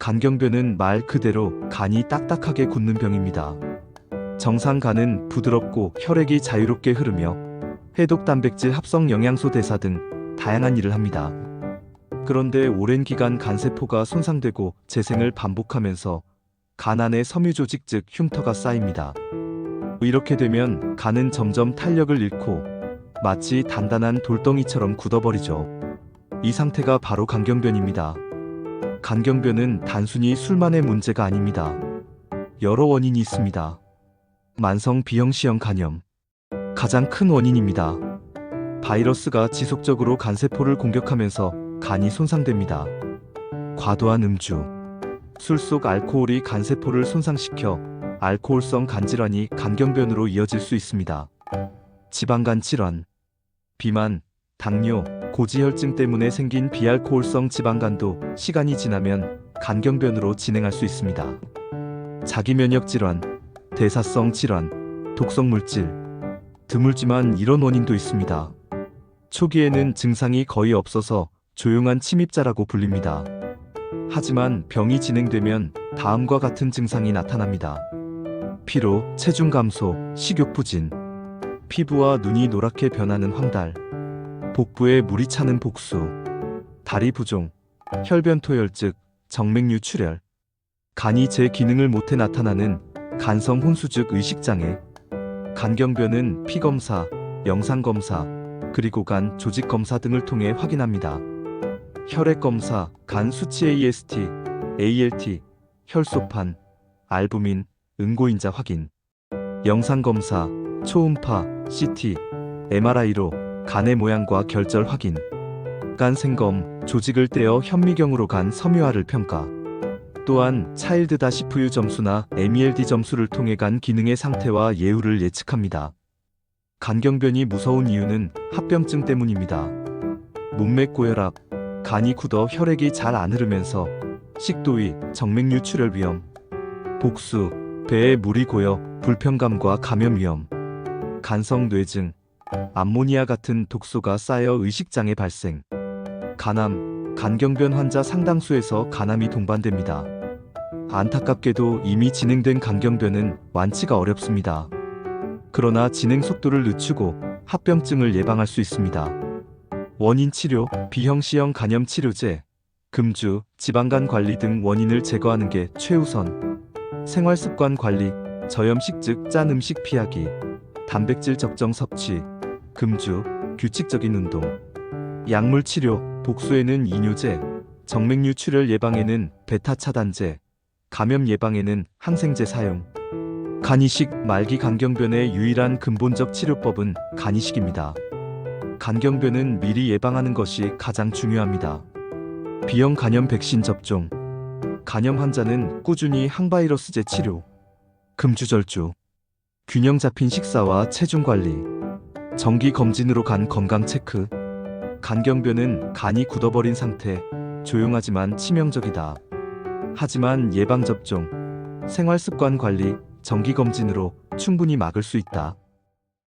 간경변은 말 그대로 간이 딱딱하게 굳는 병입니다. 정상 간은 부드럽고 혈액이 자유롭게 흐르며 해독 단백질 합성 영양소 대사 등 다양한 일을 합니다. 그런데 오랜 기간 간세포가 손상되고 재생을 반복하면서 간 안에 섬유 조직 즉 흉터가 쌓입니다. 이렇게 되면 간은 점점 탄력을 잃고 마치 단단한 돌덩이처럼 굳어버리죠. 이 상태가 바로 간경변입니다. 간경변은 단순히 술만의 문제가 아닙니다. 여러 원인이 있습니다. 만성 비형시형 간염. 가장 큰 원인입니다. 바이러스가 지속적으로 간세포를 공격하면서 간이 손상됩니다. 과도한 음주. 술 속 알코올이 간세포를 손상시켜 알코올성 간질환이 간경변으로 이어질 수 있습니다. 지방간 질환. 비만, 당뇨, 고지혈증 때문에 생긴 비알코올성 지방간도 시간이 지나면 간경변으로 진행할 수 있습니다. 자기 면역 질환, 대사성 질환, 독성 물질. 드물지만 이런 원인도 있습니다. 초기에는 증상이 거의 없어서 조용한 침입자라고 불립니다. 하지만 병이 진행되면 다음과 같은 증상이 나타납니다. 피로, 체중 감소, 식욕 부진, 피부와 눈이 노랗게 변하는 황달, 복부에 물이 차는 복수, 다리 부종, 혈변 토열 즉 정맥류 출혈, 간이 제 기능을 못해 나타나는 간성 혼수 즉 의식장애, 간경변은 피검사, 영상검사, 그리고 간 조직검사 등을 통해 확인합니다. 혈액검사, 간 수치 AST, ALT, 혈소판, 알부민, 응고인자 확인, 영상검사, 초음파, CT, MRI로 간의 모양과 결절 확인, 간 생검, 조직을 떼어 현미경으로 간 섬유화를 평가, 또한 차일드 다시프유 점수나 MELD 점수를 통해 간 기능의 상태와 예후를 예측합니다. 간경변이 무서운 이유는 합병증 때문입니다. 문맥 고혈압, 간이 굳어 혈액이 잘 안 흐르면서 식도위, 정맥류 출혈 위험, 복수, 배에 물이 고여 불편감과 감염 위험, 간성 뇌증, 암모니아 같은 독소가 쌓여 의식장애 발생, 간암, 간경변 환자 상당수에서 간암이 동반됩니다. 안타깝게도 이미 진행된 간경변은 완치가 어렵습니다. 그러나 진행 속도를 늦추고 합병증을 예방할 수 있습니다. 원인 치료, 비형시형 간염 치료제, 금주, 지방간 관리 등 원인을 제거하는 게 최우선. 생활 습관 관리, 저염식 즉 짠 음식 피하기, 단백질 적정 섭취, 금주, 규칙적인 운동. 약물 치료, 복수에는 이뇨제, 정맥류 출혈 예방에는 베타 차단제, 감염 예방에는 항생제 사용. 간이식 말기 간경변의 유일한 근본적 치료법은 간이식입니다. 간경변은 미리 예방하는 것이 가장 중요합니다. 비형 간염 백신 접종. 간염 환자는 꾸준히 항바이러스제 치료. 금주절주. 균형 잡힌 식사와 체중 관리. 정기 검진으로 간 건강 체크. 간경변은 간이 굳어버린 상태. 조용하지만 치명적이다. 하지만 예방 접종, 생활 습관 관리, 정기 검진으로 충분히 막을 수 있다.